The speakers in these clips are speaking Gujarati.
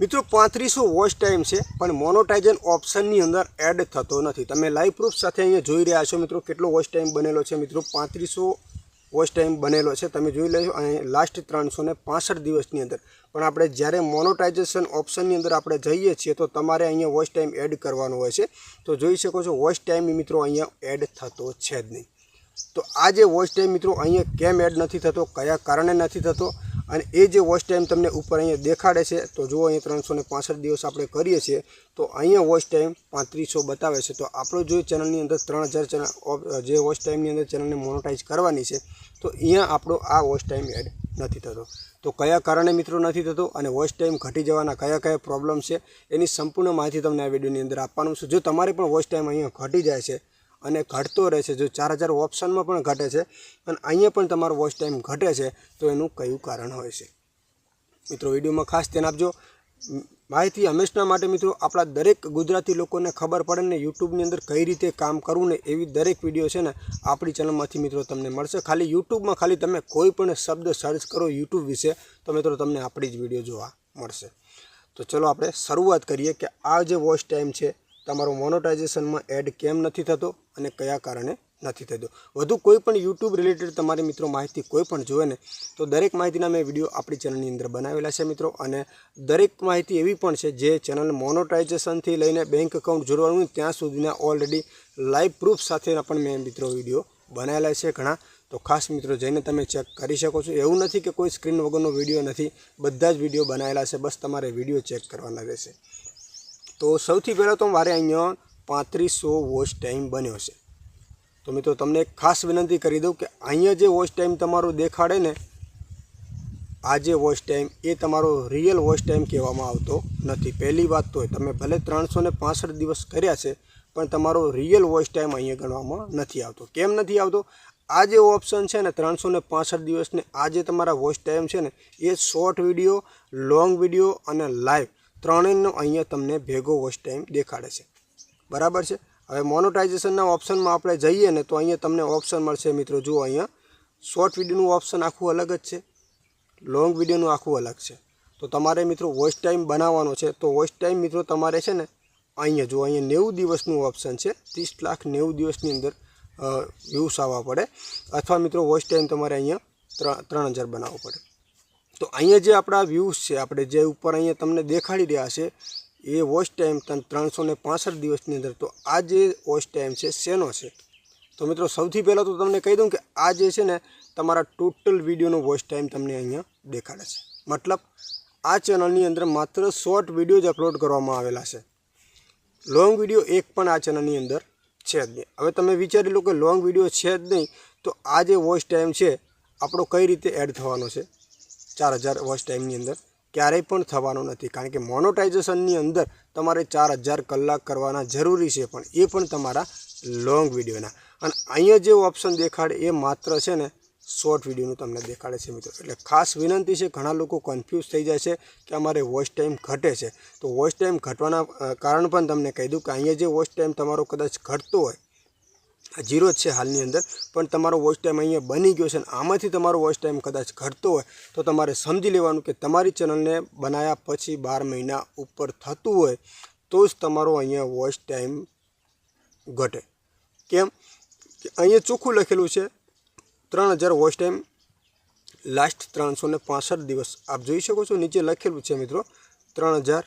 મિત્રો, પાંત્રીસો વોચ ટાઈમ છે, પણ મોનોટાઇઝન ઓપ્શનની અંદર એડ થતો નથી. તમે લાઈવ પ્રૂફ સાથે અહીંયા જોઈ રહ્યા છો મિત્રો, કેટલો વોચ ટાઈમ બનેલો છે મિત્રો. પાંત્રીસો વોચ ટાઈમ બનેલો છે, તમે જોઈ લેજો. અહીં લાસ્ટ ત્રણસો ને પાસઠ દિવસની અંદર. પણ આપણે જ્યારે મોનોટાઇઝેશન ઓપ્શનની અંદર આપણે જઈએ છીએ, તો તમારે અહીંયા વોચ ટાઈમ એડ કરવાનો હોય છે. તો જોઈ શકો છો, વોચ ટાઈમ મિત્રો અહીંયા એડ થતો છે જ નહીં. તો આ જે વોચ ટાઈમ મિત્રો અહીંયા કેમ એડ નથી થતો, કયા કારણે નથી થતો અને એ જે વોચ ટાઈમ તમને ઉપર અહીંયા દેખાડે છે, તો જુઓ અહીંયા ત્રણસો ને પાસઠ દિવસ આપણે કરીએ છીએ, તો અહીંયા વોચ ટાઈમ પાંત્રીસો બતાવે છે. તો આપણો જો ચેનલની અંદર ત્રણ હજાર ચેનલ જે વોચ ટાઈમની અંદર ચેનલને મોનોટાઈઝ કરવાની છે, તો અહીંયા આપણો આ વોચ ટાઈમ એડ નથી થતો. તો કયા કારણે મિત્રો નથી થતો અને વોચ ટાઈમ ઘટી જવાના કયા કયા પ્રોબ્લેમ છે, એની સંપૂર્ણ માહિતી તમને આ વિડીયોની અંદર આપવાનું છે. જો તમારે પણ વોચ ટાઈમ અહીંયા ઘટી જાય છે અને ઘટતો રહે છે. જો ચાર હજાર ઓપ્શનમાં પણ ઘટે છે અને અહીંયા પણ તમારો વોચ ટાઈમ ઘટે છે, તો એનું કયું કારણ હોય છે? મિત્રો, વિડીયોમાં ખાસ ધ્યાન આપજો. માહિતી હંમેશના માટે મિત્રો, આપણા દરેક ગુજરાતી લોકોને ખબર પડે ને યુટ્યુબની અંદર કઈ રીતે કામ કરવું ને એવી દરેક વીડિયો છે ને આપણી ચેનલમાંથી મિત્રો તમને મળશે. ખાલી યુટ્યુબમાં ખાલી તમે કોઈ પણ શબ્દ સર્ચ કરો યુટ્યુબ વિશે, તો મિત્રો તમને આપણી જ વીડિયો જોવા મળશે. તો ચલો આપણે શરૂઆત કરીએ કે આ જે વોચ ટાઈમ છે તમારો મોનોટાઇઝેશનમાં એડ કેમ નથી થતો અને કયા કારણે નથી થતો. વધુ કોઈ પણ યુટ્યુબ રિલેટેડ તમારી મિત્રો માહિતી કોઈ પણ જોવે ને, તો દરેક માહિતીના મેં વીડિયો આપણી ચેનલની અંદર બનાવેલા છે મિત્રો. અને દરેક માહિતી એવી પણ છે જે ચેનલ મોનોટાઇઝેશનથી લઈને બેંક એકાઉન્ટ જોડવાનું ત્યાં સુધીના ઓલરેડી લાઈવ પ્રૂફ સાથેના પણ મેં મિત્રો વીડિયો બનાવેલા છે ઘણા. તો ખાસ મિત્રો જઈને તમે ચેક કરી શકો છો. એવું નથી કે કોઈ સ્ક્રીન વગરનો વીડિયો નથી. બધા જ વીડિયો બનાવેલા છે. બસ તમારે વીડિયો ચેક કરવાના રહેશે. તો સૌથી પહેલાં તો મારે અહીંયા પાંત્રીસો વોચ ટાઈમ બન્યો છે. તો મિત્રો, તમને એક ખાસ વિનંતી કરી દઉં કે અહીંયા જે વોચ ટાઈમ તમારો દેખાડે ને, આ જે વોચ ટાઈમ એ તમારો રિયલ વોચ ટાઈમ કહેવામાં આવતો નથી. પહેલી વાત તો તમે ભલે ત્રણસો ને દિવસ કર્યા છે, પણ તમારો રિયલ વોચ ટાઈમ અહીંયા ગણવામાં નથી આવતો. કેમ નથી આવતો? આ જે ઓપ્શન છે ને, ત્રણસો ને પાસઠ દિવસને, આ જે તમારા વોચ ટાઈમ છે ને, એ શોર્ટ વીડિયો, લોંગ વીડિયો અને લાઈવ ત્રણેયનો અહીંયા તમને ભેગો વોચ ટાઈમ દેખાડે છે. બરાબર છે? હવે મોનોટાઇઝેશનના ઓપ્શનમાં આપણે જઈએ ને તો અહીંયા તમને ઓપ્શન મળશે મિત્રો. જુઓ અહીંયા શોર્ટ વિડીયોનું ઓપ્શન આખું અલગ જ છે. લોંગ વિડીયોનું આખું અલગ છે. તો તમારે મિત્રો વોચ ટાઈમ બનાવવાનો છે. તો વોચ ટાઈમ મિત્રો તમારે છે ને, અહીંયા જો અહીંયા નેવું દિવસનું ઓપ્શન છે. ત્રીસ લાખ નેવું દિવસની અંદર વ્યૂઝ આવવા પડે. અથવા મિત્રો વોચ ટાઈમ તમારે અહીંયા ત્રણ હજાર બનાવવો પડે. તો અહીંયા જે આપણા વ્યૂઝ છે, આપણે જે ઉપર અહીંયા તમને દેખાડી રહ્યા છે, એ વોચ ટાઈમ ત્રણસો ને પાસઠ દિવસની અંદર. તો આ જે વોચ ટાઈમ છે, શેનો છે? તો મિત્રો, સૌથી પહેલાં તો તમને કહી દઉં કે આ જે છે ને, તમારા ટોટલ વિડીયોનો વોચ ટાઈમ તમને અહીંયા દેખાડે છે. મતલબ, આ ચેનલની અંદર માત્ર શોર્ટ વીડિયો જ અપલોડ કરવામાં આવેલા છે. લોંગ વીડિયો એક પણ આ ચેનલની અંદર છે જ નહીં. હવે તમે વિચારી લો કે લોંગ વીડિયો છે જ નહીં, તો આ જે વોચ ટાઈમ છે, આપણો કઈ રીતે એડ થવાનો છે? ચાર હજાર વોચ ટાઈમની અંદર ક્યારેય પણ થવાનો નથી. કારણ કે મોનોટાઇઝેશનની અંદર તમારે ચાર હજાર કલાક કરવાના જરૂરી છે પણ એ પણ તમારા લોંગ વિડીયોના. અને અહીંયા જે ઓપ્શન દેખાડે એ માત્ર છે ને શોર્ટ વિડીયોનું તમને દેખાડે છે મિત્રો. એટલે ખાસ વિનંતી છે, ઘણા લોકો કન્ફ્યુઝ થઈ જાય છે કે અમારે વોચ ટાઈમ ઘટે છે. તો વોચ ટાઈમ ઘટવાના કારણ પણ તમને કહી દઉં કે અહીંયા જે વોચ ટાઈમ તમારો કદાચ ઘટતો હોય જીરો જ છે હાલની અંદર. પણ તમારો વોચ ટાઈમ અહીંયા બની ગયો છે અને આમાંથી તમારો વોચ ટાઈમ કદાચ ઘટતો હોય તો તમારે સમજી લેવાનું કે તમારી ચેનલને બનાવ્યા પછી બાર મહિના ઉપર થતું હોય તો જ તમારો અહીંયા વોચ ટાઈમ ઘટે. કેમ? કે અહીંયા ચોખ્ખું લખેલું છે, ત્રણ હજાર વોચ ટાઈમ લાસ્ટ ત્રણસો ને દિવસ. આપ જોઈ શકો છો નીચે લખેલું છે મિત્રો, ત્રણ હજાર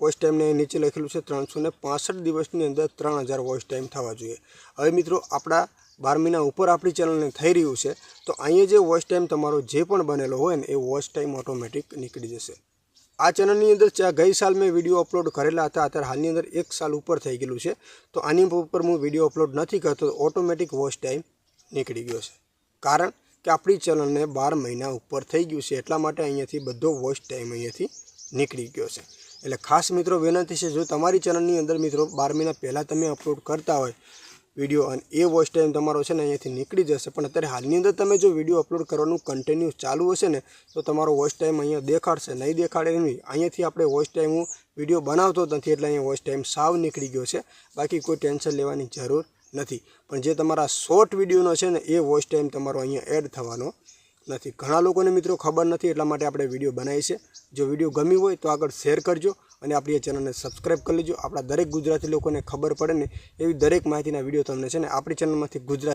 વોચ ટાઈમને નીચે લખેલું છે ત્રણસો ને પાસઠ દિવસની અંદર ત્રણ હજાર વોઇસ ટાઈમ થવા જોઈએ. હવે મિત્રો, આપણા બાર મહિના ઉપર આપણી ચેનલને થઈ રહ્યું છે, તો અહીંયા જે વોઇસ ટાઈમ તમારો જે પણ બનેલો હોય ને, એ વોઇસ ટાઈમ ઓટોમેટિક નીકળી જશે. આ ચેનલની અંદર ચા- ગઈ સાલ મેં વીડિયો અપલોડ કરેલા હતા, અત્યારે હાલની અંદર એક સાલ ઉપર થઈ ગયેલું છે, તો આની ઉપર હું વીડિયો અપલોડ નથી કરતો ઓટોમેટિક વોઇસ ટાઈમ નીકળી ગયો છે. કારણ કે આપણી ચેનલને બાર મહિના ઉપર થઈ ગયું છે, એટલા માટે અહીંયાથી બધો વોઇસ ટાઈમ અહીંયાથી નીકળી ગયો છે. એટલે ખાસ મિત્રો વિનંતી છે, જો તમારી ચેનલની અંદર મિત્રો બાર મહિના પહેલાં તમે અપલોડ કરતા હોય વીડિયો અને એ વોચ ટાઈમ તમારો છે ને અહીંયાથી નીકળી જશે. પણ અત્યારે હાલની અંદર તમે જો વીડિયો અપલોડ કરવાનું કન્ટિન્યુ ચાલુ હશે ને, તો તમારો વોચ ટાઈમ અહીંયા દેખાડશે. નહીં દેખાડે નહીં. અહીંયાથી આપણે વોચ ટાઈમ હું વીડિયો બનાવતો નથી, એટલે અહીંયા વોચ ટાઈમ સાવ નીકળી ગયો છે. બાકી કોઈ ટેન્શન લેવાની જરૂર નથી. પણ જે તમારા શોર્ટ વિડીયોનો છે ને, એ વોચ ટાઈમ તમારો અહીંયા એડ થવાનો નથી. ઘણા લોકોને મિત્રો ખબર નથી, એટલા માટે આપણે વીડિયો બનાવી છે જો વીડિયો ગમી હોય તો આગળ શેર કરજો અને આપણી એ ચેનલને સબસ્ક્રાઈબ કરી લેજો. આપણા દરેક ગુજરાતી લોકોને ખબર પડે ને એવી દરેક માહિતીના વીડિયો તમને છે ને આપણી ચેનલમાંથી ગુજરાત